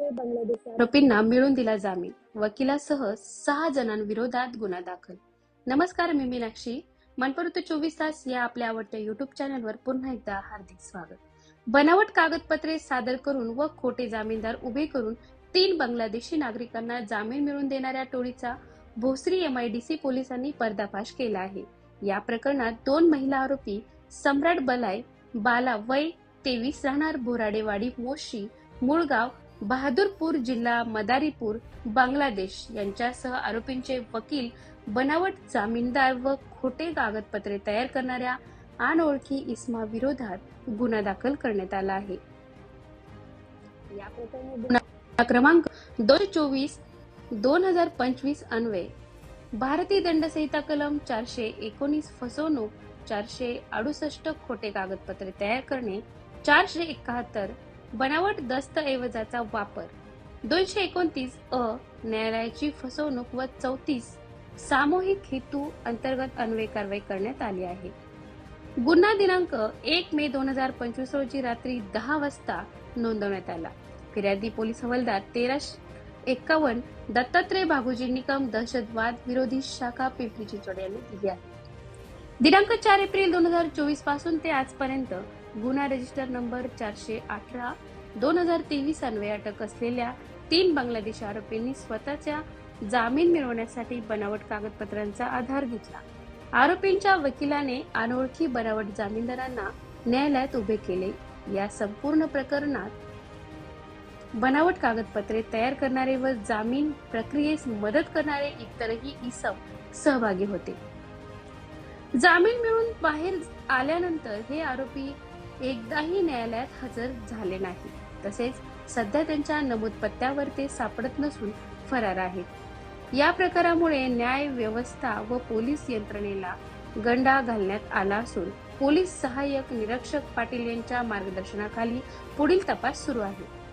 आरोपींना मिळून दिला जामीन. वकिलासह सहा जणांविरोधात गुन्हा दाखल. नमस्कार मी मीनाक्षी. मनपरुत चोवीस तास या आपल्या आवडत्या युट्यूब चॅनलवर पुन्हा एकदा हार्दिक स्वागत. बनावट कागदपत्रे सादर करून व खोटे जामीनदार उभे करून तीन बांगलादेशी नागरिकांना जामीन मिळवून देणाऱ्या टोळीचा भोसरी एमआयडीसी पोलिसांनी पर्दाफाश केला आहे. या प्रकरणात दोन महिला आरोपी सम्राट बलाय बाला वय तेवीस राहणार बोराडेवाडी मोशी मुळगाव बहादूरपूर जिल्हा मदारीपूर बांगलादेश यांच्यासह आरोपींचे वकील बनावट जामीनदार व खोटे कागदपत्रे तयार करणाऱ्या अनोळखी इस्मा विरोधात गुन्हा दाखल करण्यात आला आहे. या प्रकरणी गुन्हा क्रमांक दोन चोवीस दोन हजार पंचवीस अन्वये भारतीय दंडसंहिता कलम चारशे एकोणीस फसवणूक चारशे अडुसष्ट खोटे कागदपत्रे तयार करणे चारशे एकाहत्तर बनावट दस्तऐवजाचा वापर. दोनशे एकोणतीस अ न्यायालयाची फसवणूक व चौतीस सामूहिक हेतू अंतर्गत अन्वय कारवाई करण्यात आली आहे. गुन्हा दिनांक एक मे दोन हजार पंचवीस रोजी रात्री दहा वाजता नोंदवण्यात आला. फिर्यादी पोलीस हवालदार तेरा एक्कावन्न दत्तात्रय बाबूजी निकम दहशतवाद विरोधी शाखा पिंपरी चिंचवड यांनी दिली आहे दिनांक चार एप्रिल दोन हजार चोवीसपासून ते आजपर्यंत गुन्हा रजिस्टर नंबर चारशे अठरा दोन हजार तेवीस अन्वये अटक असलेल्या तीन बांगलादेशी आरोपींनी स्वतःच्या जामीन मिळवण्यासाठी बनावट कागदपत्रांचा आधार घेतला. आरोपींच्या वकिलाने अनोळखी बनावट जामीनदारांना न्यायालयात उभे केले. या संपूर्ण प्रकरणात बनावट कागदपत्रे तयार करणारे व जामीन प्रक्रियेस मदत करणारे इतरही इसम सहभागी होते. जामीन मिळून बाहेर आल्यानंतर हे आरोपी एकदाही न्यायालयात हजर झाले नाही. तसेच सध्या त्यांच्या नमूद पत्त्यावर ते सापडत नसून फरार आहेत. या प्रकारामुळे न्याय व्यवस्था व पोलीस यंत्रणेला गंडा घालण्यात आला असून पोलीस सहाय्यक निरीक्षक पाटील यांच्या मार्गदर्शनाखाली पुढील तपास सुरू आहे.